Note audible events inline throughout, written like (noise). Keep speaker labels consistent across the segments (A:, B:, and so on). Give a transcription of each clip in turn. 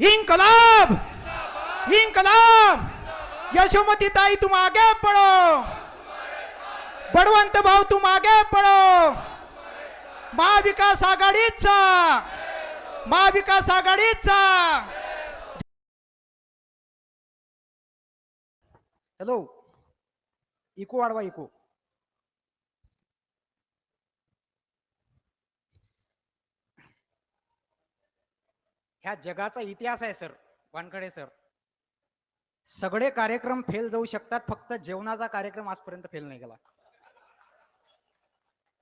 A: इनकलाब! इनकलाब! यशोमती ताई तुम आगे पढ़ो। बळवंत भाऊ तुम आगे पढ़ो। महाविकास आघाडीचा। महाविकास आघाडीचा। हॅलो इको वाढवा इको. ह्या जगाचा इतिहास आहे सर. वानखडे सर. सगळे कार्यक्रम फेल जाऊ शकतात फक्त जेवणाचा कार्यक्रम आजपर्यंत फेल नाही गेला.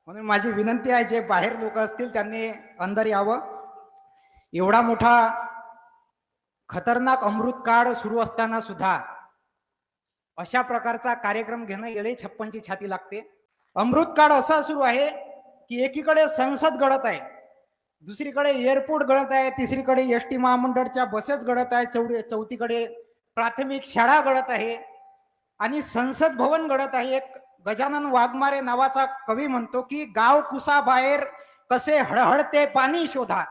A: म्हणून माझी विनंती आहे जे बाहेर लोक असतील त्यांनी अंदर यावं. एवढा मोठा खतरनाक अमृत काळ सुरू असताना सुद्धा अशा प्रकारचा कार्यक्रम घेणं गेले छप्पनची छाती लागते. अमृत काळ असा सुरू आहे की एकीकडे संसद घडत आहे दुसरीकडे एअरपोर्ट गळत आहे तिसरीकडे एस टी महामंडळच्या बसेस घडत आहे चौडी चौथीकडे प्राथमिक शाळा घडत आहे आणि संसद भवन घडत आहे. एक गजानन वाघमारे नावाचा कवी म्हणतो की गाव कुसा बाहेर कसे हळहळते पाणी शोधा.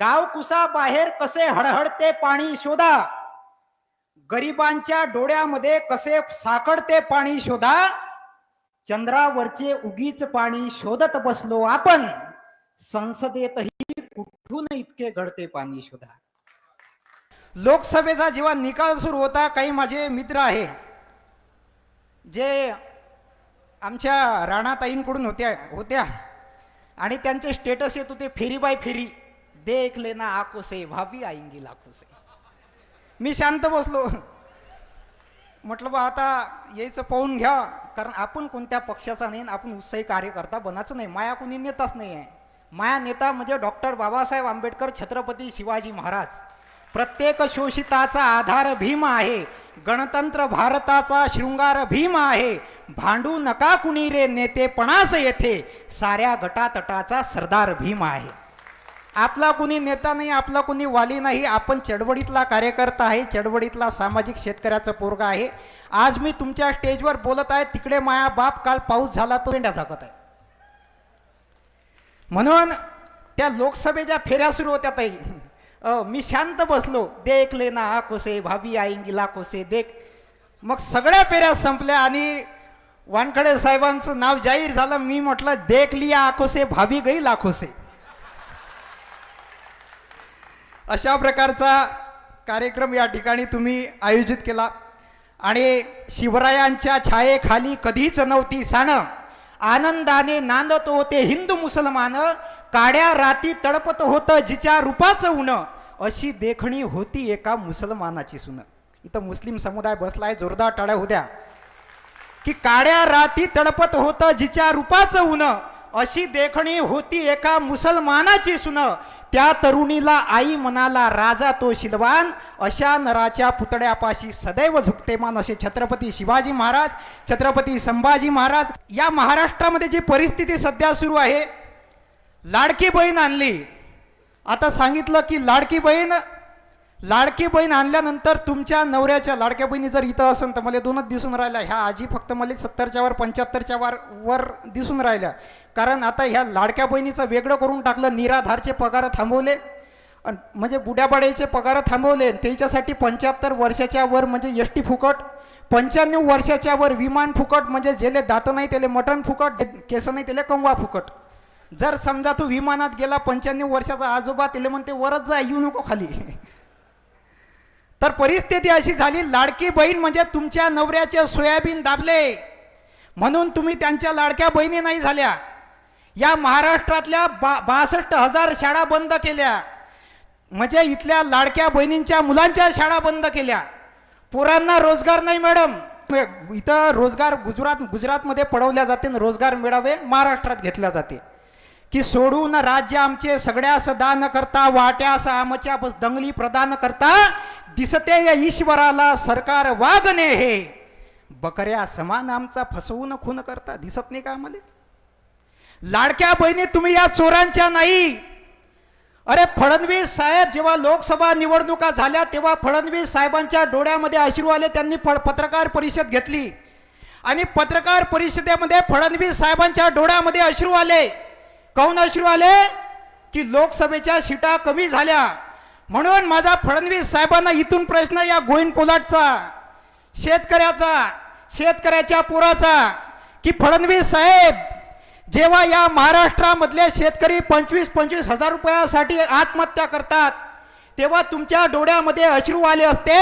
A: गाव कुसा बाहेर कसे हळहळते पाणी शोधा. गरिबांच्या डोळ्यामध्ये कसे साकडते पाणी शोधा. चंद्रावरचे उगीच पाणी शोधत बसलो आपण. संसदेतही कुठून इतके घडते पाणी शोधा लोकसभेचा जेव्हा निकाल सुरू होता काही माझे मित्र आहे जे आमच्या राणाताईंकडून होत्या होत्या. आणि त्यांचे स्टेटस येत होते फेरी बाय फेरी. देख लेना आको से भाभी आईंगी लाखो से मी शांत बसलो. म्हटलं बा आता यायचं पाहून घ्या. कारण आपण कोणत्या पक्षाचा नाही आपण उत्साही कार्यकर्ता बनायचं नाही. माया कोणी नेताच नाही आहे. माया नेता म्हणजे डॉक्टर बाबासाहेब आंबेडकर छत्रपती शिवाजी महाराज. प्रत्येक शोषिताचा आधार भीम आहे. गणतंत्र भारताचा शृंगार भीम आहे. भांडू नका कुणी रे नेतेपणास येथे. साऱ्या गटातटाचा सरदार भीम आहे. आपला कुणी नेता नाही आपला कुणी वाली नाही. आपण चळवळीतला कार्यकर्ता आहे. चळवळीतला सामाजिक शेतकऱ्याचा पोरगा आहे. आज मी तुमच्या स्टेजवर बोलत आहे. तिकडे माया बाप काल पाऊस झाला तो पेंड्या झाकत आहे. म्हणून त्या लोकसभेच्या फेऱ्या सुरू होत्या ताई. मी शांत बसलो. देख लेना कोसे भाभी आईंगीला कोसे देख. मग सगळ्या फेऱ्या संपल्या आणि वानखडे साहेबांचं नाव जाहीर झालं. मी म्हटलं देख लिया आकोसे भाभी गई लाखोसे अशा प्रकारचा कार्यक्रम या ठिकाणी तुम्ही आयोजित केला. आणि शिवरायांच्या छायेखाली कधीच नव्हती साणं. आनंदाने नांदत होते हिंदू मुसलमान. काड्या राती तडपत होतं जिच्या रूपाचं उन अशी देखणी होती एका मुसलमानाची सुन. इथं मुस्लिम समुदाय बसलाय जोरदार टाळ्या होत्या की काड्या राती तडपत होतं जिच्या रूपाचं उन अशी देखणी होती एका मुसलमानाची सुन. त्या तरुणीला आई म्हणाला राजा तो शिलवान. अशा नराच्या पुतळ्यापाशी सदैव झुकतेमान असे छत्रपती शिवाजी महाराज छत्रपती संभाजी महाराज. या महाराष्ट्रामध्ये जी परिस्थिती सध्या सुरू आहे लाडकी बहीण आणली. आता सांगितलं की लाडकी बहीण लाडकी बहीण आणल्यानंतर तुमच्या नवऱ्याच्या लाडक्या बहिणी जर इथं असेल तर मला दोनच दिसून राहिल्या. ह्या आजी फक्त मला सत्तरच्या वर पंच्याहत्तरच्या वर वर दिसून राहिल्या. कारण आता ह्या लाडक्या बहिणीचं वेगळं करून टाकलं निराधारचे पगार थांबवले. म्हणजे बुड्याबाड्याचे पगार थांबवले त्याच्यासाठी पंच्याहत्तर वर्षाच्या वर म्हणजे एस टी फुकट पंच्याण्णव वर्षाच्या वर विमान फुकट म्हणजे जेले दात नाही त्याला मटण फुकट केस नाही त्याला कंवा फुकट. जर समजा तू विमानात गेला पंच्याण्णव वर्षाचा आजोबा त्याला म्हणते वरच जा येऊ नको खाली. (laughs) तर परिस्थिती अशी झाली लाडकी बहीण म्हणजे तुमच्या नवऱ्याचे सोयाबीन दाबले. म्हणून तुम्ही त्यांच्या लाडक्या बहिणी नाही झाल्या. या महाराष्ट्रातल्या बा बासष्ट हजार शाळा बंद केल्या. म्हणजे इथल्या लाडक्या बहिणींच्या मुलांच्या शाळा बंद केल्या. पोरांना रोजगार नाही मॅडम. इथं रोजगार गुजरात गुजरातमध्ये पडवल्या जाते आणि रोजगार मिळावे महाराष्ट्रात घेतल्या जाते. की सोडून राज्य आमचे सगळ्यास दान करता वाट्यास आमच्या बस दंगली प्रदान करता दिसते या ईश्वराला सरकार वागणे हे. बकऱ्या समान आमचा फसवून खून करता दिसत नाही का आम्हाला? लाडक्या बहिणी तुम्ही या चोरांच्या नाही. अरे फडणवीस साहेब जेव्हा लोकसभा निवडणुका झाल्या तेव्हा फडणवीस साहेबांच्या डोळ्यामध्ये अश्रू आले त्यांनी प- पत्रकार परिषद घेतली. आणि पत्रकार परिषदेमध्ये फडणवीस साहेबांच्या डोळ्यामध्ये अश्रू आले. काऊन अश्रू आले? की लोकसभेच्या सीटा कमी झाल्या. म्हणून माझा फडणवीस साहेबांना इथून प्रश्न या गोविंद पोलाटचा शेतकऱ्याचा शेतकऱ्याच्या पोराचा की फडणवीस साहेब जेव्हा या महाराष्ट्रामधले शेतकरी पंचवीस पंचवीस हजार रुपयासाठी आत्महत्या करतात तेव्हा तुमच्या डोळ्यामध्ये अश्रू आले असते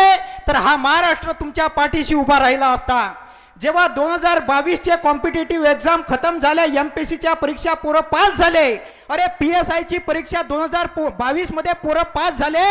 A: तर हा महाराष्ट्र तुमच्या पाठीशी उभा राहिला असता. जेव्हा दोन हजार बावीसचे कॉम्पिटेटिव्ह एक्झाम खतम झाल्या एम पी सीच्या परीक्षा पोरं पास झाले अरे पी एस आयची परीक्षा दोन हजार बावीसमध्ये पोरं पास झाले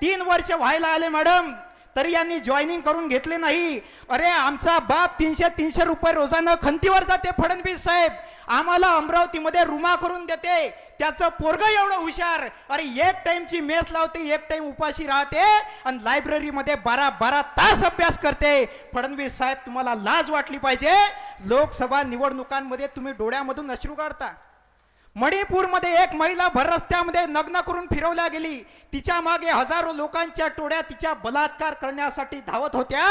A: तीन वर्ष व्हायला आले मॅडम तरी यांनी जॉईनिंग करून घेतले नाही. अरे आमचा बाप तीनशे तीनशे रुपये रोजानं खंतीवर जाते फडणवीस साहेब. आम्हाला अमरावतीमध्ये रुमा करून देते. त्याचं पोरग एवढं हुशार. अरे एक टाइमची मेस लावते एक टाइम उपाशी राहते आणि लायब्ररीमध्ये बारा बारा तास अभ्यास करते. फडणवीस साहेब तुम्हाला लाज वाटली पाहिजे. लोकसभा निवडणुकांमध्ये तुम्ही डोळ्यामधून अश्रू काढता. मणिपूरमध्ये एक महिला भर रस्त्यामध्ये नग्न करून फिरवल्या गेली. तिच्यामागे हजारो लोकांच्या टोळ्या तिच्या बलात्कार करण्यासाठी धावत होत्या.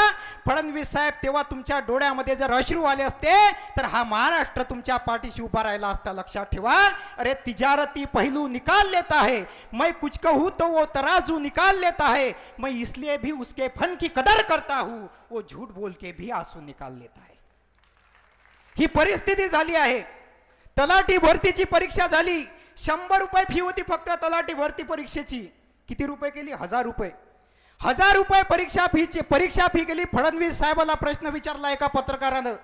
A: फडणवीस साहेब तेव्हा तुमच्या डोळ्यामध्ये जर अश्रू आले असते तर हा महाराष्ट्र तुमच्या पाठीशी उभा राहिला असता लक्षात ठेवा. अरे तिजारती पहलू निकाल लेता है मैं कुछ कहूँ तो वो तराजू निकाल लेता है मैं इसलिए भी उसके फन की कदर करता हूँ. वो झूठ बोल के भी आंसू निकाल लेता है. ही परिस्थिती झाली आहे. तलाठी भरतीची परीक्षा झाली. शंभर रुपये फी होती फक्त तलाठी भरती परीक्षेची. किती रुपये केली? हजार रुपये. हजार रुपये परीक्षा फीची परीक्षा फी केली. फडणवीस साहेबाला प्रश्न विचारला एका पत्रकारानं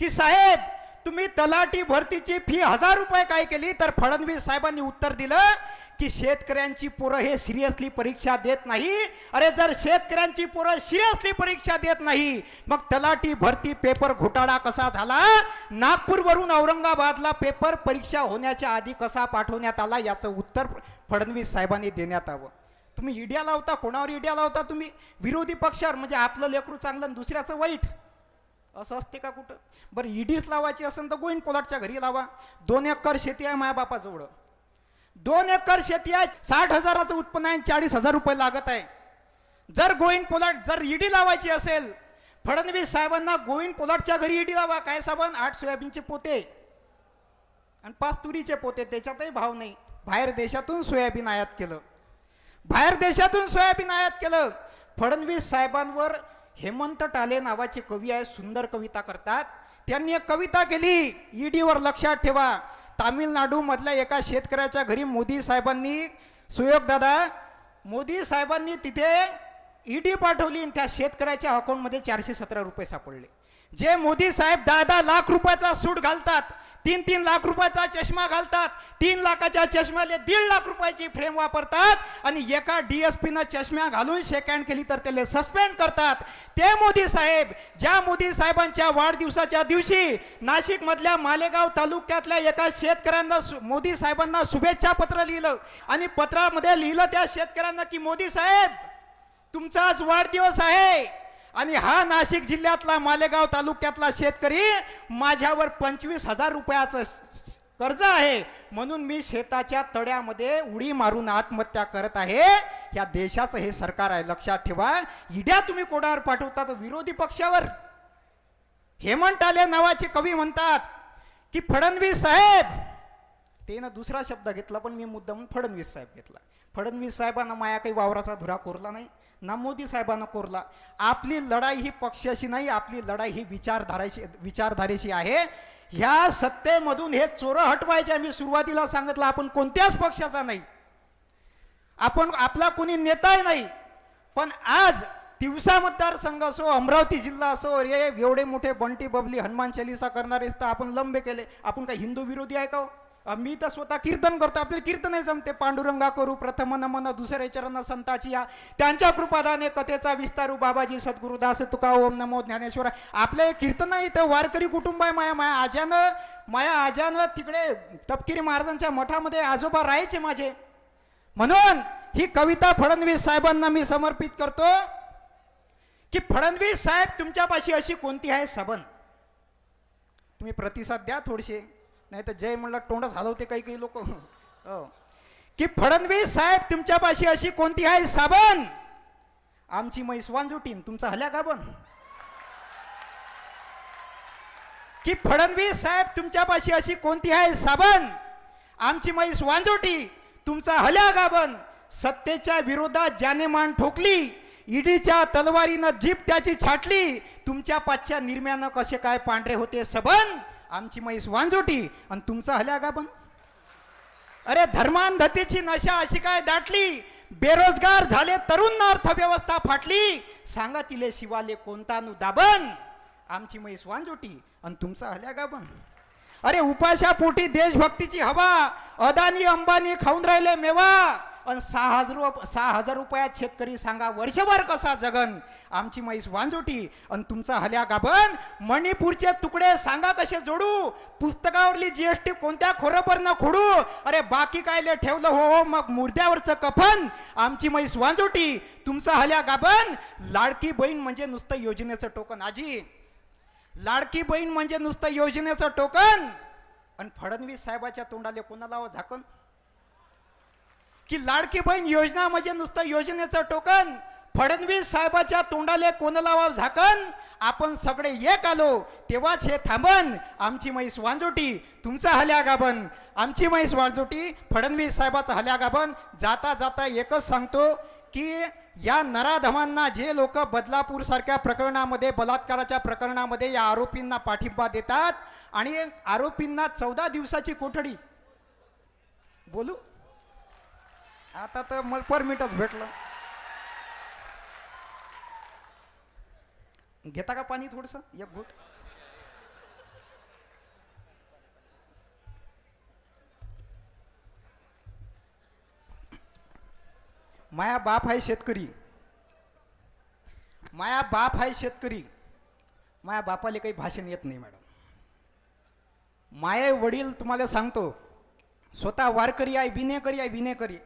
A: की साहेब तुम्ही तलाठी भरतीची फी हजार रुपये काय केली? तर फडणवीस साहेबांनी उत्तर दिलं की शेतकऱ्यांची पोरं हे सिरियसली परीक्षा देत नाही? अरे जर शेतकऱ्यांची पोरं सिरियसली परीक्षा देत नाही मग तलाठी भरती पेपर घोटाळा कसा झाला? नागपूरवरून औरंगाबादला पेपर परीक्षा होण्याच्या आधी कसा पाठवण्यात आला? याचं उत्तर फडणवीस साहेबांनी देण्यात आलं. तुम्ही इडिया लावता कोणावर इडिया लावता तुम्ही? विरोधी पक्षावर म्हणजे आपलं लेकरू चांगलं आणि दुसऱ्याचं वाईट. असं असते का कुठं? बरं ईडीच लावायची असेल तर गोविंद पोलाटच्या घरी लावा. दोन एकर शेती आहे मायाबापाजवळ. दोन एकर शेती आहे साठ हजाराचं उत्पन्न आहे चाळीस हजार रुपये लागत आहे. जर गोविंद पोलाट जर ईडी लावायची असेल फडणवीस साहेबांना गोविंद पोलाटच्या घरी ईडी लावा काय साबण? आठ सोयाबीनचे पोते. आणि पाच तुरीचे पोते त्याच्यातही भाव नाही. बाहेर देशातून सोयाबीन आयात केलं. बाहेर देशातून सोयाबीन आयात केलं. फडणवीस साहेबांवर हेमंत टाले नावाचे कवी आहे सुंदर कविता करतात. त्यांनी एक कविता केली ईडीवर लक्षात ठेवा. तामिळनाडूमधल्या एका शेतकऱ्याच्या घरी मोदी साहेबांनी सुयोग दादा मोदी साहेबांनी तिथे ईडी पाठवली आणि त्या शेतकऱ्याच्या अकाउंटमध्ये चारशे सतरा रुपये सापडले. जे मोदी साहेब दहा दहा लाख रुपयाचा सूट घालतात तीन तीन लाख रुपयाचा चष्मा घालतात. तीन लाखाच्या चष्म्याले दीड लाख रुपयाची फ्रेम वापरतात. आणि एका डी एस पीनं चष्म्या घालून शेकँड केली तर त्याला सस्पेंड करतात. ते मोदी साहेब ज्या मोदी साहेबांच्या वाढदिवसाच्या दिवशी नाशिक मधल्या मालेगाव तालुक्यातल्या एका शेतकऱ्यांना सु- मोदी साहेबांना शुभेच्छा पत्र लिहिलं. आणि पत्रामध्ये लिहिलं त्या शेतकऱ्यांना की मोदी साहेब तुमचा आज वाढदिवस आहे. आणि हा नाशिक जिल्ह्यातला मालेगाव तालुक्यातला शेतकरी माझ्यावर पंचवीस हजार रुपयाचं कर्ज आहे म्हणून मी शेताच्या तळ्यामध्ये उडी मारून आत्महत्या करत आहे. या देशाचं हे सरकार आहे लक्षात ठेवा. इड्या तुम्ही कोणावर पाठवता तर विरोधी पक्षावर. हेमंत आले नावाचे कवी म्हणतात की फडणवीस साहेब. ते ना दुसरा शब्द घेतला पण मी मुद्दाम फडणवीस साहेब घेतला. फडणवीस साहेबांना माया काही वावराचा धुरा कोरला नाही. ना मोदी साहेबांना कोरला. आपली लढाई ही पक्षाशी नाही आपली लढाई ही विचारधाराशी विचारधारेशी आहे. ह्या सत्तेमधून हे चोरं हटवायचे मी सुरुवातीला सांगितलं आपण कोणत्याच पक्षाचा नाही. आपण आपला कोणी नेताही नाही. पण आज तिवसा मतदारसंघ असो अमरावती जिल्हा असो रे एवढे मोठे बंटी बबली हनुमान चालिसा करणारे तर आपण लंबे केले. आपण काही हिंदू विरोधी आहे का हो? मी तर स्वतः कीर्तन करतो. आपले कीर्तन जमते. पांडुरंगा करू प्रथम नमन दुसरे चरण संताची या. त्यांच्या कृपादाने कथेचा विस्तारू बाबाजी सद्गुरुदास तुका ओम नमो ज्ञानेश्वर. आपले कीर्तन इथं वारकरी कुटुंब आहे माया माया आजानं माया आजानं तिकडे तपकिरी महाराजांच्या मठामध्ये आजोबा राहायचे माझे. म्हणून ही कविता फडणवीस साहेबांना मी समर्पित करतो की फडणवीस साहेब तुमच्यापाशी अशी कोणती आहे सबन? तुम्ही प्रतिसाद द्या थोडेसे. नाही तर जय म्हणलं तोंडच हलवते काही काही लोक. हो. की फडणवीस साहेब तुमच्यापाशी अशी कोणती आहे? साबण. आमची म्हैस वांजुटीन. तुमचा हल्या गाबण की फडणवीस साहेब तुमच्यापाशी अशी कोणती आहे? साबण. आमची म्हैस वांजोटी. तुमचा हल्या गाबन सत्तेच्या विरोधात ज्याने मान ठोकली ईडीच्या तलवारीनं जीप त्याची छाटली तुमच्या पाचच्या निर्म्यानं कसे काय पांढरे होते? सबन आमची म्हैस वांजोटी आणि तुमचा हल्या का पण अरे धर्मांधतेची नशा अशी काय दाटली? बेरोजगार झाले तरुण अर्थव्यवस्था फाटली. सांगा तिले शिवाले कोणता नु दाबन आमची म्हैस वांजोटी आणि तुमचा हल्या का पण अरे उपाशा पोटी देशभक्तीची हवा. अदानी अंबानी खाऊन राहिले मेवा. आणि सहा हजार रुप- सहा हजार रुपयात शेतकरी सांगा वर्षभर कसा जगन? आमची म्हैस वांजोटी आणि तुमचा हल्या गाभण. मणिपूरचे तुकडे सांगा कसे जोडू? पुस्तकावरली जीएसटी कोणत्या खोरोबर न खोडू? अरे बाकी कायले ठेवलं? हो हो मग मुर्द्यावरचं कफन. आमची म्हैस वांजोटी तुमचा हल्या गाभण. लाडकी बहीण म्हणजे नुसतं योजनेचं टोकन आजी. लाडकी बहीण म्हणजे नुसतं योजनेचं टोकन. आणि फडणवीस साहेबाच्या तोंडाले कोणाला झाकण? की लाडकी बहीण योजना म्हणजे नुसतं योजनेचं टोकन? फडणवीस साहेबाच्या तोंडाले कोणाला वाव झाकण? आपण सगळे एक आलो. तेव्हाच हे थांबन. आमची म्हैस वांजोटी तुमचा हल्या गाभन आमची म्हैस वांजोटी फडणवीस साहेबाचा हल्या गाभन जाता जाता एकच सांगतो की या नराधमांना जे लोक बदलापूर सारख्या प्रकरणामध्ये बलात्काराच्या प्रकरणामध्ये या आरोपींना पाठिंबा देतात आणि आरोपींना चौदा दिवसाची कोठडी. बोलू? आता तर मला परमिटच भेटलं. घेता का पाणी थोडस? एक घोट. माया बाप आहे शेतकरी. माया बाप आहे शेतकरी. माया बापाला काही भाषण येत नाही मॅडम. माये वडील तुम्हाला सांगतो स्वतः वारकरी आहे विनेकरी आहे विनेकरी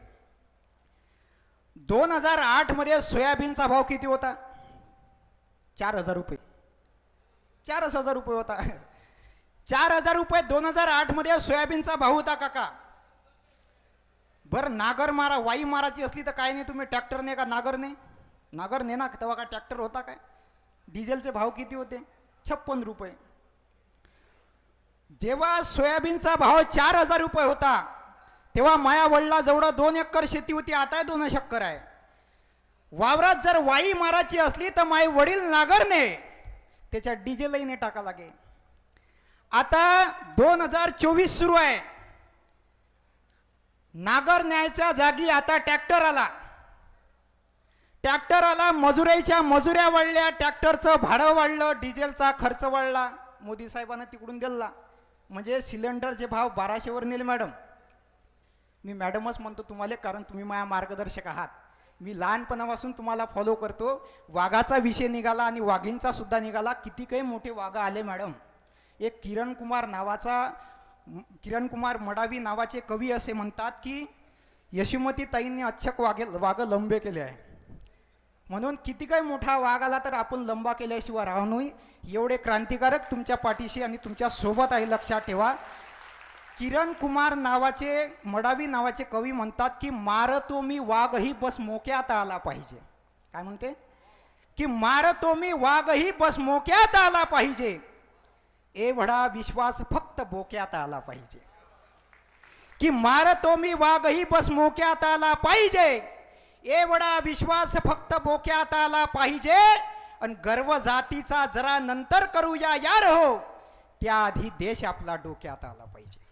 A: दोन हजार आठमध्ये सोयाबीनचा भाव किती होता? चार हजार रुपये. चारच हजार रुपये होता. (laughs) चार हजार रुपये दोन हजार आठमध्ये सोयाबीनचा भाव होता काका. बरं नागर मारा वाई माराची असली तर काय नाही तुम्ही ट्रॅक्टरने का नागरने नागरने ना तेव्हा का ट्रॅक्टर होता काय? डिझेलचे भाव किती होते? छप्पन रुपये. जेव्हा सोयाबीनचा भाव चार हजार रुपये होता तेव्हा माया वडला जवळ दोन एकर शेती होती आता दोन एकर आहे. वावरात जर वाई मारायची असली तर माई वडील नागरने त्याच्यात डिझेलही टाका लागे. आता दोन हजार चोवीस सुरू आहे. नागर न्यायच्या जागी आता ट्रॅक्टर आला. ट्रॅक्टर आला मजुराईच्या मजुऱ्या वाढल्या ट्रॅक्टरचं भाडं वाढलं डिझेलचा खर्च वाढला. मोदी साहेबांना तिकडून दिला म्हणजे सिलेंडरचे भाव बाराशेवर नेले मॅडम. मी मॅडमच म्हणतो तुम्हाला कारण तुम्ही माझ्या मार्गदर्शक आहात. मी लहानपणापासून तुम्हाला फॉलो करतो. वाघाचा विषय निघाला आणि वाघींचा सुद्धा निघाला. किती काही मोठे वाघ आले मॅडम एक किरण कुमार नावाचा किरण कुमार मडावी नावाचे कवी असे म्हणतात की यशोमती ताईंनी अच्छक वाघे वाघ लंबे केले आहे. म्हणून किती काही मोठा वाघ आला तर आपण लंबा केल्याशिवाय राहू नये. एवढे क्रांतिकारक तुमच्या पाठीशी आणि तुमच्यासोबत आहे लक्षात ठेवा. किरण कुमार नावाचे मडावी नावाचे कवी म्हणतात की मारतो मी वाघही बस मोक्यात आला पाहिजे. काय म्हणते? की मारतो मी वाघही बस मोक्यात आला पाहिजे. एवढा विश्वास फक्त बोक्यात आला पाहिजे. की मारतो मी वाघही बस मोक्यात आला पाहिजे. एवढा विश्वास फक्त बोक्यात आला पाहिजे. आणि गर्व जातीचा जरा नंतर करूया यार हो. त्याआधी देश आपला डोक्यात आला पाहिजे.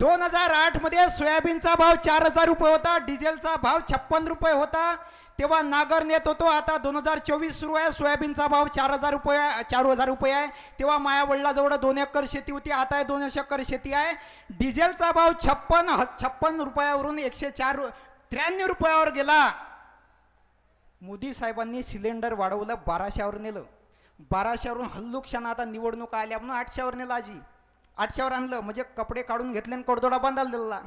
A: दोन हजार आठमध्ये सोयाबीनचा भाव चार हजार रुपये होता डिझेलचा भाव छप्पन रुपये होता. तेव्हा नागर नेत होतो आता दोन हजार चोवीस सुरू आहे सोयाबीनचा भाव चार हजार रुपये चार हजार रुपये आहे. तेव्हा माया वडिलाजवळ दोन एकर शेती होती आता आहे दोन एकर शेती आहे. डिझेलचा भाव छप्पन ह- छप्पन रुपयावरून एकशे चार त्र्याण्णव रुपयावर गेला. मोदी साहेबांनी सिलेंडर वाढवलं बाराशेवर नेलं. बाराशेवरून हल्लुक्षण आता निवडणूक आल्या म्हणून आठशेवर नेलं आजी. आठशेवर आणलं म्हणजे कपडे काढून घेतले आणि कडदोडा बांधायला दिला.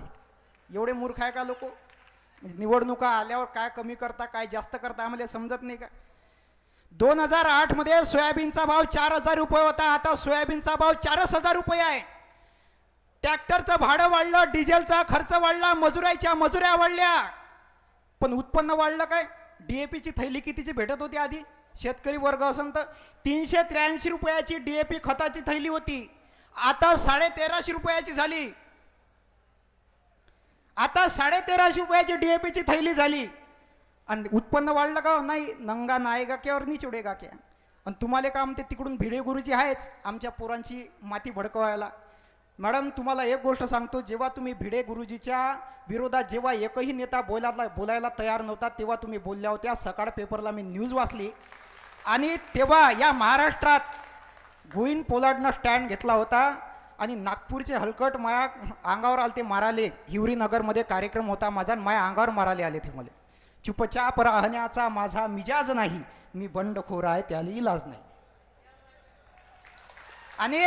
A: एवढे मूर्ख आहे का लोक? म्हणजे निवडणुका आल्यावर काय कमी करता काय जास्त करता आम्हाला समजत नाही का? दोन हजार आठमध्ये सोयाबीनचा भाव चार हजार रुपये होता आता सोयाबीनचा भाव चारच हजार रुपये आहे. ट्रॅक्टरचं भाडं वाढलं डिझेलचा खर्च वाढला मजुराईच्या मजुऱ्या वाढल्या. पण उत्पन्न वाढलं काय? डीएपीची थैली कितीची भेटत होती आधी? शेतकरी वर्ग असन तर तीनशे त्र्याऐंशी रुपयाची डीएपी खताची थैली होती. आता साडे तेराशे रुपयाची झाली. आता साडेतेराशे रुपयाची डीएपीची थैली झाली. आणि उत्पन्न वाढलं का? नाही. नंगा नायगा क्यावर नी चुडेगा क्या आणि तुम्हाला काम ते तिकडून भिडे गुरुजी आहेच आमच्या पोरांची माती भडकवायला. मॅडम तुम्हाला एक गोष्ट सांगतो जेव्हा तुम्ही भिडे गुरुजीच्या विरोधात जेव्हा एकही नेता बोलायला बोलायला तयार नव्हता तेव्हा तुम्ही बोलल्या होत्या. सकाळ पेपरला मी न्यूज वाचली. आणि तेव्हा या महाराष्ट्रात गोविंद पोलाडनं स्टँड घेतला होता आणि नागपूरचे हलकट माया अंगावर आले ते माराले हिवरीनगरमध्ये कार्यक्रम होता माझा आणि माया अंगावर माराले आले ते मला. चुपचाप राहण्याचा माझा मिजाज नाही. मी बंडखोर आहे त्याला इलाज नाही. आणि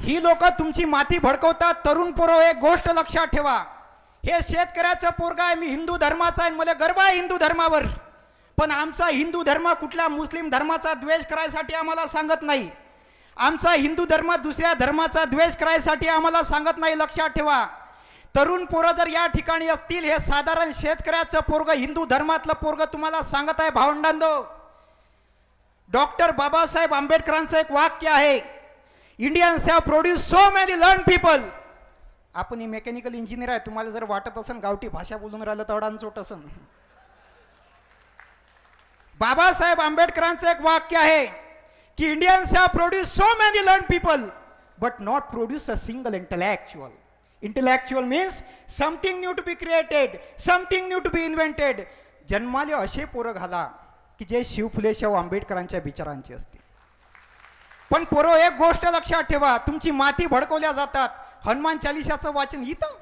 A: ही लोक तुमची माती भडकवतात. तरुण पोरो एक गोष्ट लक्षात ठेवा. हे शेतकऱ्याचं पोरगा आहे मी हिंदू धर्माचा आहे आणि मला गर्व आहे हिंदू धर्मावर. पण आमचा हिंदू धर्म कुठल्या मुस्लिम धर्माचा द्वेष करायसाठी आम्हाला सांगत नाही. आमचा हिंदू धर्म दुसऱ्या धर्माचा द्वेष करायसाठी आम्हाला सांगत नाही लक्षात ठेवा. तरुण पोरं जर या ठिकाणी असतील हे साधारण शेतकऱ्याचं पोरग हिंदू धर्मातलं पोरग तुम्हाला सांगत आहे भावंडांदो डॉक्टर बाबासाहेब आंबेडकरांचं एक वाक्य आहे Indians have produce so many learn people आपण ही मेकॅनिकल इंजिनियर आहे तुम्हाला जर वाटत असेल गावठी भाषा बोलून राहिलं तर चोट बाबासाहेब आंबेडकरांचं एक वाक्य आहे की Indians have produce so many learn people but not produce a single intellectual intellectual means something new to be created something new to be invented जन्माले असे पोरं घाला की जे शिवफुले शाहू आंबेडकरांच्या विचारांचे असतील. पण पोरं एक गोष्ट लक्षात ठेवा तुमची माती भडकवल्या जातात. हनुमान चालिशाचं वाचन इथं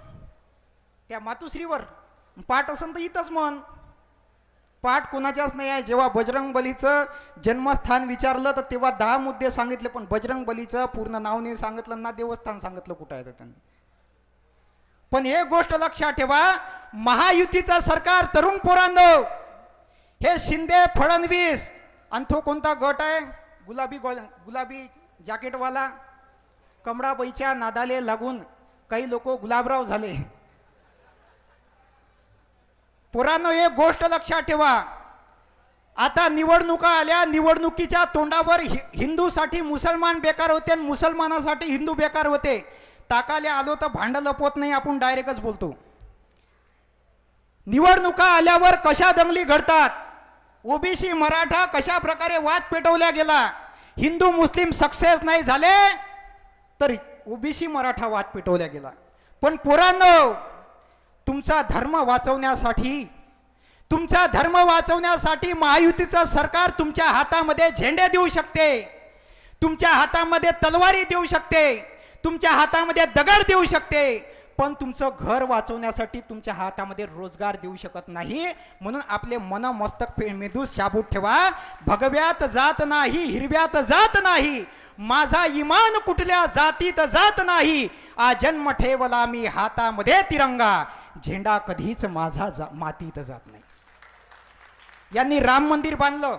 A: त्या मातुश्रीवर. पाठ असेल तर इथंच म्हण. पाठ कोणाच्याच नाही आहे. जेव्हा बजरंग बलीचं जन्मस्थान विचारलं तर तेव्हा दहा मुद्दे सांगितले पण बजरंग बलीचं पूर्ण नाव नाही सांगितलं ना देवस्थान सांगितलं कुठं आहे त्यांनी. पण एक गोष्ट लक्षात ठेवा महायुतीचं सरकार तरुण पोरांनो. हे शिंदे फडणवीस. आणि तो कोणता गट आहे? गुलाबी गो गुलाबी जॅकेटवाला कमळाबाईच्या नादाले लागून काही लोक गुलाबराव झाले. पोरांनो एक गोष्ट लक्षात ठेवा. आता निवडणुका आल्या निवडणुकीच्या तोंडावर हि- हिंदूसाठी मुसलमान बेकार होते आणि मुसलमानासाठी हिंदू बेकार होते. ताकाले आलो तर भांड लपवत नाही आपण डायरेक्टच बोलतो. निवडणुका आल्यावर कशा दंगली घडतात? ओबीसी मराठा कशा प्रकारे वाद पेटवल्या गेला? हिंदू मुस्लिम सक्सेस नाही झाले तर ओबीसी मराठा वाद पेटवल्या गेला. पण पोरांनो तुमचा धर्म वाचवण्यासाठी तुमचा धर्म वाचवण्यासाठी महायुतीचं सरकार तुमच्या हातामध्ये झेंडे देऊ शकते तुमच्या हातामध्ये तलवारी देऊ शकते तुमच्या हातामध्ये दगड देऊ शकते पण तुमचं घर वाचवण्यासाठी तुमच्या हातामध्ये रोजगार देऊ शकत नाही. म्हणून आपले मन मस्तक पे- शाबूत ठेवा. भगव्यात जात नाही हिरव्यात जात नाही. माझा इमान कुठल्या जातीत जात नाही. आ जन्म ठेवला मी हातामध्ये तिरंगा. झेंडा कधीच माझा जा मातीत जात नाही. यांनी राम मंदिर बांधलं.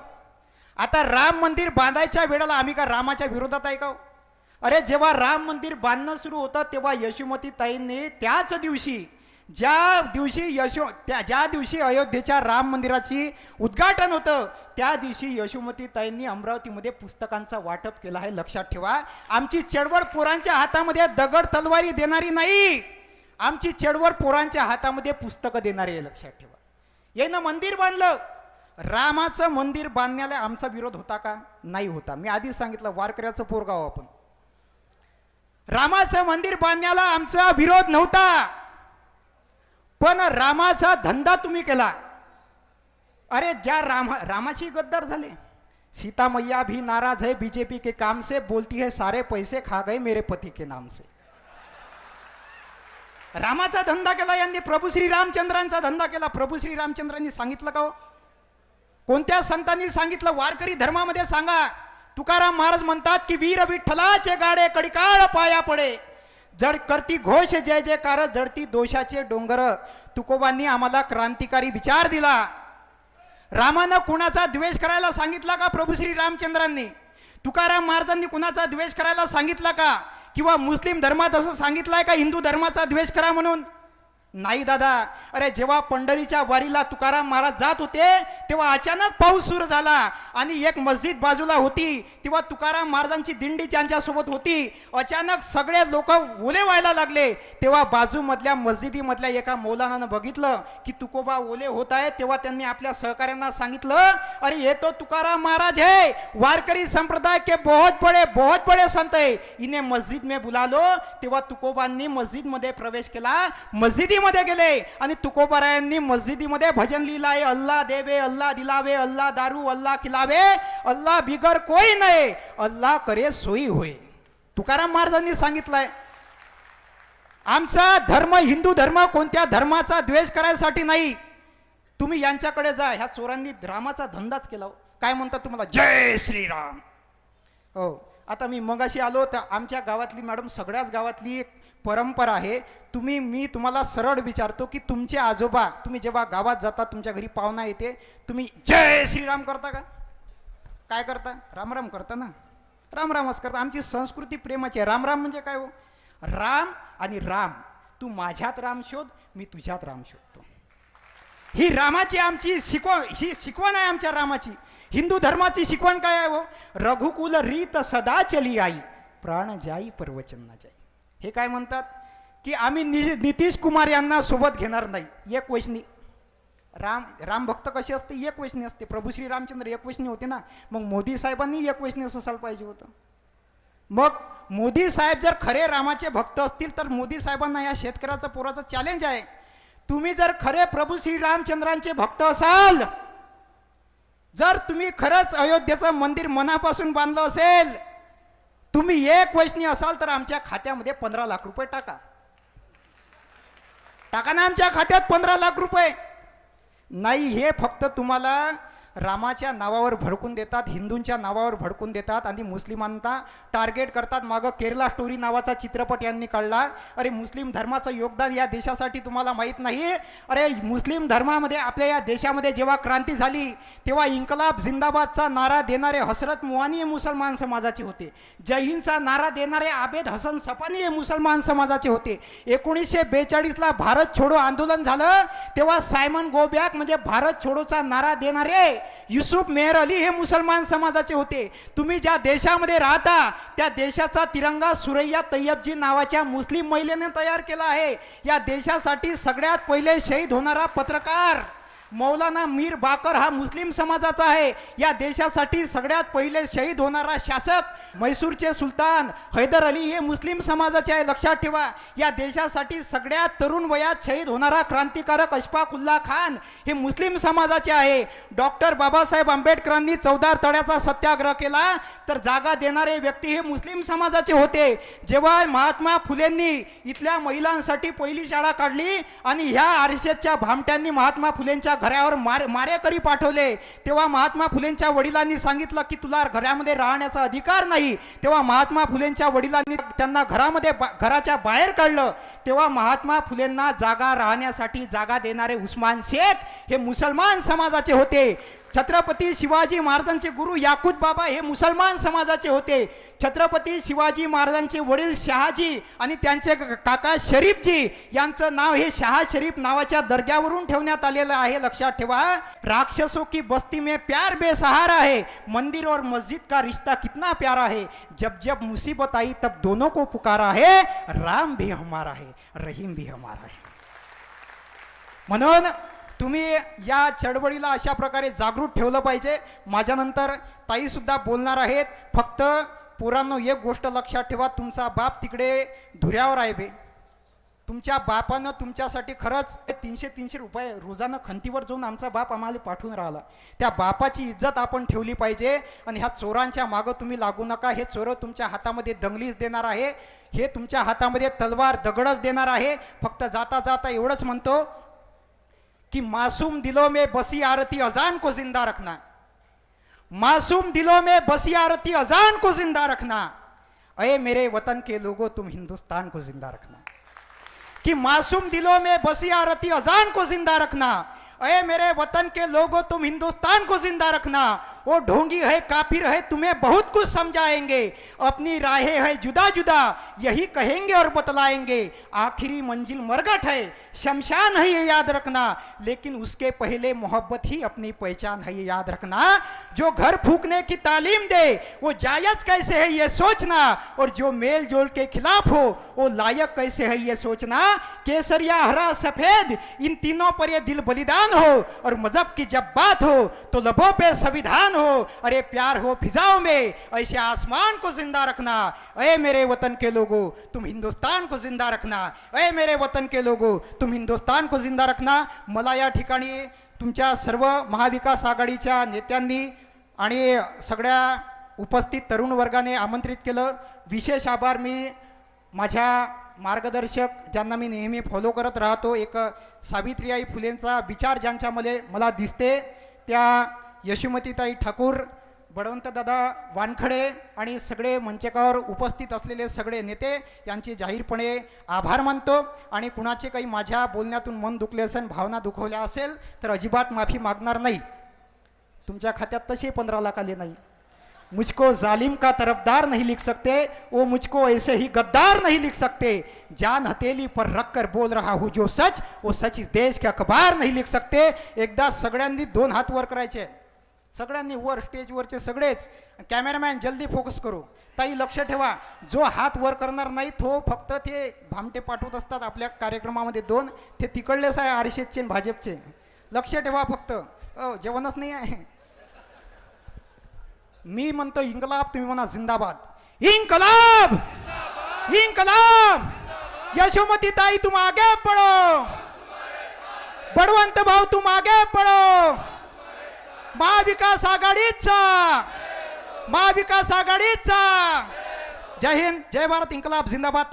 A: आता राम मंदिर बांधायच्या वेळेला आम्ही का रामाच्या विरोधात आहे का हो? अरे जेव्हा राम मंदिर बांधणं सुरू होतं तेव्हा यशोमती ताईंनी त्याच दिवशी ज्या दिवशी यशो त्या ज्या दिवशी अयोध्येच्या राम मंदिराची उद्घाटन होतं त्या दिवशी यशोमती ताईंनी अमरावतीमध्ये पुस्तकांचा वाटप केला आहे. लक्षात ठेवा आमची चळवळ पोरांच्या हातामध्ये दगड तलवारी देणारी नाही. आमची चेडवर पोरांच्या हातामध्ये पुस्तकं देणारी लक्षात ठेवा. यानं मंदिर बांधलं. रामाचं मंदिर बांधण्याला आमचा विरोध होता का? नाही होता. मी आधीच सांगितलं वारकऱ्याचं पोरगाव आपण. रामाचं मंदिर बांधण्याला आमचा विरोध नव्हता. पण रामाचा धंदा तुम्ही केला. अरे ज्या रामा रामाची गद्दार झाले. सीता मैया भी नाराज है बीजेपी के काम से बोलती है सारे पैसे खा गए मेरे पति के नाम से. रामाचा धंदा केला यांनी प्रभू श्री रामचंद्रांचा धंदा केला. प्रभू श्री रामचंद्रांनी सांगितलं का हो? कोणत्या संतांनी सांगितलं? वारकरी धर्मामध्ये सांगा. तुकाराम महाराज म्हणतात की वीर विठ्ठलाचे गाडे कडिकाळ पाया पडे. जड करती घोष जय जयकार जडती दोषाचे डोंगर. तुकोबांनी आम्हाला क्रांतिकारी विचार दिला. रामानं कुणाचा द्वेष करायला सांगितला का प्रभू श्री रामचंद्रांनी? तुकाराम महाराजांनी कुणाचा द्वेष करायला सांगितला का? किंवा मुस्लिम धर्मात असं सांगितलंय का हिंदू धर्माचा द्वेष करा म्हणून? नाही दादा अरे जेव्हा पंढरीच्या वारीला तुकाराम महाराज जात होते तेव्हा अचानक पाऊस सुरू झाला आणि एक मस्जिद बाजूला होती तेव्हा तुकाराम महाराजांची दिंडी त्यांच्यासोबत होती अचानक सगळे लोक ओले व्हायला लागले. तेव्हा बाजूमधल्या मस्जिदीमधल्या एका मौलानानं बघितलं की तुकोबा ओले होत आहे तेव्हा त्यांनी आपल्या सहकार्यांना सांगितलं अरे हे तो तुकाराम महाराज है वारकरी संप्रदाय के बहुत बड़े बहुत बड़े संत आहे. इने मस्जिद में बुलालो तेव्हा तुकोबांनी मस्जिदमध्ये प्रवेश केला. मस्जिदीमध्ये गेले. आणि तुकोबारायांनी मस्जिदीमध्ये भजन लिहिलं आहे अल्लाह देवे अल्लाह दिलावे अल्लाह दारू अल्लाह खिलावे अल्लाह बिगर कोई नाही अल्लाह करे सोयी होय. तुकाराम महाराजांनी सांगितलंय आमचा धर्म हिंदू धर्म कोणत्या धर्माचा द्वेष करायसाठी नाही. तुम्ही यांच्याकडे जा ह्या चोरांनी रामाचा धंदाच केला हो. काय म्हणतात तुम्हाला? जय श्रीराम. हो आता मी मगाशी आलो तर आमच्या गावातली मॅडम सगळ्याच गावातली एक परंपरा आहे. तुम्ही मी तुम्हाला सरळ विचारतो की तुमचे आजोबा तुम्ही जेव्हा गावात जाता तुमच्या घरी पाहुणा येते तुम्ही जय श्रीराम करता का? काय करता? रामराम करता ना? रामरामच करता. आमची संस्कृती प्रेमाची आहे. रामराम म्हणजे काय हो? राम आणि राम. तू माझ्यात राम शोध मी तुझ्यात राम शोधतो. ही रामाची आमची शिकवण ही शिकवण आहे आमच्या रामाची. हिंदू धर्माची शिकवण काय आहे हो? रघुकुल रीत सदा चली आई प्राण जाई परवचन ना जाई. हे काय म्हणतात? की आम्ही नि- नितीश कुमार यांना सोबत घेणार नाही. एक वैष्णी. राम राम भक्त कसे असते? एक वैष्णी असते. प्रभू श्री रामचंद्र एक वैष्णी होते ना. मग मोदी साहेबांनी एक वैष्णी असायला पाहिजे होतं. मग मोदी साहेब जर खरे रामाचे भक्त असतील तर मोदी साहेबांना या शेतकऱ्याचं पोराचं चॅलेंज आहे. तुम्ही जर खरे प्रभू श्री रामचंद्रांचे भक्त असाल जर तुम्ही खरंच अयोध्येचं मंदिर मनापासून बांधलं असेल तुम्ही एक वैष्णी असाल तर आमच्या खात्यामध्ये पंधरा लाख रुपये टाका. टाका ना आमच्या खात्यात पंधरा लाख रुपये. नाही हे फक्त तुम्हाला रामाच्या नावावर भडकून देतात हिंदूंच्या नावावर भडकून देतात आणि मुस्लिमांना टार्गेट करतात. मागं केरला स्टोरी नावाचा चित्रपट यांनी काढला. अरे मुस्लिम धर्माचं योगदान या देशासाठी तुम्हाला माहीत नाही? अरे मुस्लिम धर्मामध्ये आपल्या या देशामध्ये जेव्हा क्रांती झाली तेव्हा इन्कलाब जिंदाबादचा नारा देणारे हसरत मुवानी हे मुसलमान समाजाचे होते. जय हिंदचा नारा देणारे आबेद हसन सपानी हे मुसलमान समाजाचे होते. एकोणीसशे बेचाळीसला भारत छोडो आंदोलन झालं तेव्हा सायमन गोबॅक म्हणजे भारत छोडोचा नारा देणारे युसुफ मेहर अली हे मुसलमान समाजाचे होते. तुम्ही ज्या देशामध्ये राहता त्या देशाचा तिरंगा सुरैया तय्यबजी नावाच्या मुस्लिम महिलेने तयार केला आहे. या देशासाठी सगळ्यात पहिले शहीद होणारा पत्रकार मौलाना मीर बाकर हा मुस्लिम समाजाचा आहे. या देशासाठी सगळ्यात पहिले शहीद होणारा शासक म्हैसूरचे सुलतान हैदर अली हे मुस्लिम समाजाचे आहे. लक्षात ठेवा या देशासाठी सगळ्यात तरुण वयात शहीद होणारा क्रांतिकारक अशफाकुल्ला खान हे मुस्लिम समाजाचे आहे. डॉक्टर बाबासाहेब आंबेडकरांनी चौदार तळ्याचा सत्याग्रह केला तर जागा देणारे व्यक्ती हे मुस्लिम समाजाचे होते. जेव्हा महात्मा फुलेंनी इथल्या महिलांसाठी पहिली शाळा काढली आणि ह्या आरशेच्या भामट्यांनी महात्मा फुलेंच्या घरावर मार मारेकरी पाठवले तेव्हा महात्मा फुलेंच्या वडिलांनी सांगितलं की तुला घरामध्ये राहण्याचा अधिकार नाही. तेव्हा महात्मा फुलेंच्या वडिलांनी त्यांना घरामध्ये बा- घराच्या बाहेर काढलं. तेव्हा महात्मा फुलेंना जागा राहण्यासाठी जागा देणारे उस्मान शेख हे मुसलमान समाजाचे होते. छत्रपती शिवाजी महाराजांचे गुरु याकूत बाबा हे मुसलमान समाजाचे होते. छत्रपती शिवाजी महाराजांचे वडील शहाजी आणि त्यांचे काका शरीफजी यांचं नाव हे शहा शरीफ नावाच्या दर्ग्यावरून ठेवण्यात आलेलं आहे. लक्षात ठेवा राक्षसों की बस्ती में प्यार बेसहारा है. मंदिर और मस्जिद का रिश्ता कितना प्यारा है. जब जब मुसीबत आई तब दोनों को पुकारा है. राम भी हमारा है रहीम भी हमारा है. म्हणून तुम्ही या चळवळीला अशा प्रकारे जागृत ठेवलं पाहिजे. माझ्यानंतर ताईसुद्धा बोलणार आहेत. फक्त पोरांनो एक गोष्ट लक्षात ठेवा तुमचा बाप तिकडे धुऱ्यावर आहे बे. तुमच्या बापानं तुमच्यासाठी खरंच तीनशे तीनशे रुपये रोजानं खंतीवर जाऊन आमचा बाप आम्हाला पाठवून राहिला. त्या बापाची इज्जत आपण ठेवली पाहिजे आणि ह्या चोरांच्या मागं तुम्ही लागू नका. हे चोरं तुमच्या हातामध्ये दंगलीच देणार आहे. हे तुमच्या हातामध्ये तलवार दगडच देणार आहे. फक्त जाता जाता एवढंच म्हणतो की मासूम दिलो में बसी आरती अजान को जिंदा रखना. मासूम दिलों में बसी आरती अजान को जिंदा रखना। अये मेरे वतन के लोगों तुम हिंदुस्तान को जिंदा रखना। कि मासूम दिलों में बसी आरती अजान को जिंदा रखना। अये मेरे वतन के लोगों तुम हिंदुस्तान को जिंदा रखना। वो ढोंगी है, काफिर है, तुम्हें बहुत कुछ समझाएँगे। अपनी राहें है जुदा जुदा यही कहेंगे और बतलाएँगे। आखिरी मंजिल मरगट है, शमशान है ये याद रखना। लेकिन उसके पहले मोहब्बत ही अपनी पहचान है ये याद रखना। जो घर फूकने की तालीम दे, वो जायज़ कैसे है ये सोचना। और जो मेल जोल के खिलाफ हो, वो लायक कैसे है ये सोचना। केसरिया, हरा, सफ़ेद, इन तीनों पर ये दिल बलिदान हो। और मज़हब की जब बात हो तो लबों पे संविधान हो अरे प्यार हो फिजाओं में। ऐसे आसमान को जिंदा रखना। अरे मेरे वतन के लोगों तुम हिंदुस्तान को जिंदा रखना। अरे मेरे वतन के लोगों तुम हिंदुस्तान को जिंदा रखना। मला या ठिकाणी तुमच्या सर्व महाविकास आघाडीच्या नेत्यांनी आणि सगळ्या उपस्थित तरुण वर्गाने आमंत्रित केलं. विशेष आभार मी माझ्या मार्गदर्शक ज्यांना मी नेहमी फॉलो करत राहतो. एक सावित्रीबाई फुलेंचा विचार ज्यांच्यामध्ये मला दिसते त्या यशुमतीताई ठाकूर बळवंतदादा वानखडे आणि सगळे मंचकावर उपस्थित असलेले सगळे नेते यांचे जाहीरपणे आभार मानतो. आणि कुणाचे काही माझ्या बोलण्यातून मन दुखले असेल भावना दुखवल्या असेल तर अजिबात माफी मागणार नाही. तुमच्या खात्यात तसे पंधरा लाख आले नाही. मुझको जालिम का तरफदार नहीं लिख सकते? वो मुझको ऐसे ही गद्दार नहीं लिख सकते. जान हथेली पर रख कर बोल रहा हूँ जो सच वो सच इस देश के अखबार नहीं लिख सकते. एकदा सगळ्यांनी दोन हात वर करायचे. सगळ्यांनी वर स्टेजवरचे सगळेच कॅमेरामॅन जल्दी फोकस करू. ताई लक्ष ठेवा. जो हात वर करणार नाही तो फक्त ते भामटे पाठवत असतात आपल्या कार्यक्रमामध्ये दोन. ते तिकडलेच आहे आरशेदचे आणि भाजपचे. लक्ष ठेवा फक्त. अ, जेवणच नाही आहे. मी म्हणतो इन्कलाब तुम्ही म्हणा जिंदाबाद. इन्कलाब इन्कलाब यशोमती ताई तुम आगे पडो बडवंत भाऊ तुम आगे पडो महाविकास आघाडीचा. महाविकास आघाडीचा. जय हिंद जय भारत इन्कलाब जिंदाबाद.